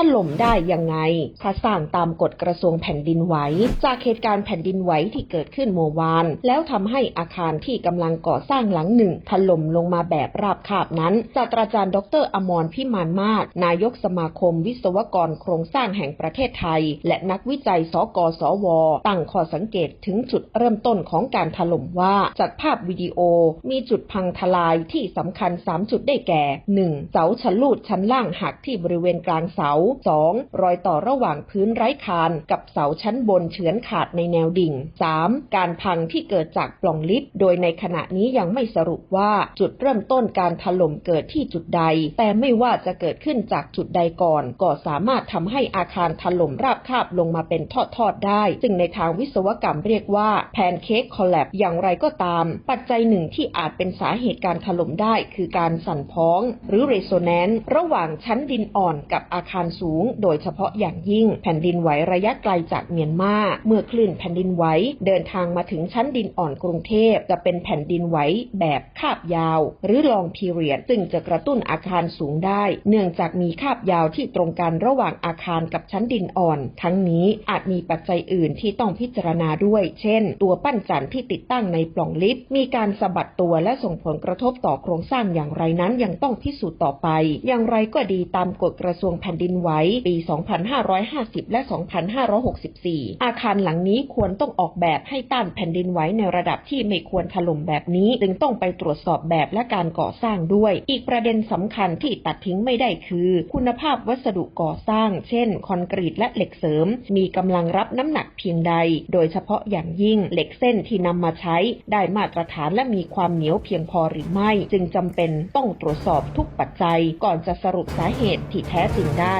ถล่มได้ยังไงถ้าสร้างตามกฎกระทรวงแผ่นดินไหว จากเหตุการณ์แผ่นดินไหวที่เกิดขึ้นเมื่อวาน แล้วทำให้อาคารที่กำลังก่อสร้างหลังหนึ่ง ถล่มลงมาแบบราบคาบนั้นศาสตราจารย์ดรอมรพิมานมาศนายกสมาคมวิศวกรโครงสร้างแห่งประเทศไทย และนักวิจัยสกสว ตั้งข้อสังเกตถึงจุดเริ่มต้นของการถล่มว่าจากภาพวิดีโอมีจุดพังทลายที่สำคัญ 3 จุดได้แก่ 1. เสาชะลูดชั้นล่างหักที่บริเวณกลางเสา 2. รอยต่อระหว่างพื้นไร้คานกับเสาชั้นบนเฉือนขาดในแนวดิ่ง 3. การพังที่เกิดจากปล่องลิฟต์โดยในขณะนี้ยังไม่สรุปว่าจุดเริ่มต้นการถล่มเกิดที่จุดใด แต่ไม่ว่าจะเกิดขึ้นจากจุดใดก่อน ก็สามารถทำให้อาคารถล่มราบคาบลงมาเป็นทอดๆได้ ซึ่งในทางวิศวกรรมเรียกว่าแพนเค้กคอลแลบอย่างไรก็ตาม ปัจจัยหนึ่งที่อาจเป็นสาเหตุการถล่มได้ คือการสั่นพ้อง หรือเรโซแนนซ์ระหว่างชั้นดินอ่อนกับอาคารสูง โดยเฉพาะอย่างยิ่ง แผ่นดินไหวระยะไกลจากเมียนมาเมื่อคลื่นแผ่นดินไหวเดินทางมาถึงชั้นดินอ่อนกรุงเทพ จะเป็นแผ่นดินไหวแบบคาบยาว หรือลองพีเรียดซึ่งจะกระตุ้นอาคารสูงได้ เนื่องจากมีคาบยาวที่ตรงกันระหว่างอาคารกับชั้นดินอ่อน ทั้งนี้อาจมีปัจจัยอื่นที่ต้องพิจารณาด้วย เช่น ตัวปั้นจันทร์ที่ติดตั้งในปล่องลิฟต์มีการสะบัดตัวและส่งผลกระทบต่อโครงสร้างอย่างไรนั้นยังต้องพิสูจน์ต่อไป อย่างไรก็ดีตามกฎกระทรวงแผ่นดินไหวปี 2550 และ 2564 อาคารหลังนี้ควรต้องออกแบบให้ต้านแผ่นดินไหวในระดับที่ไม่ควรถล่มแบบนี้ จึงต้องไปตรวจสอบแบบและการก่อสร้างด้วย อีกประเด็นสำคัญที่ตัดทิ้งไม่ได้คือ คุณภาพวัสดุก่อสร้าง เช่น คอนกรีตและเหล็กเสริม มีกำลังรับน้ำหนักเพียงใด โดยเฉพาะอย่างยิ่งเหล็กเส้นที่นำมาใช้ ได้มาตรฐานและมีความเหนียวเพียงพอหรือไม่ จึงจำเป็นต้องตรวจสอบทุกปัจจัย ก่อนจะสรุปสาเหตุที่แท้จริงได้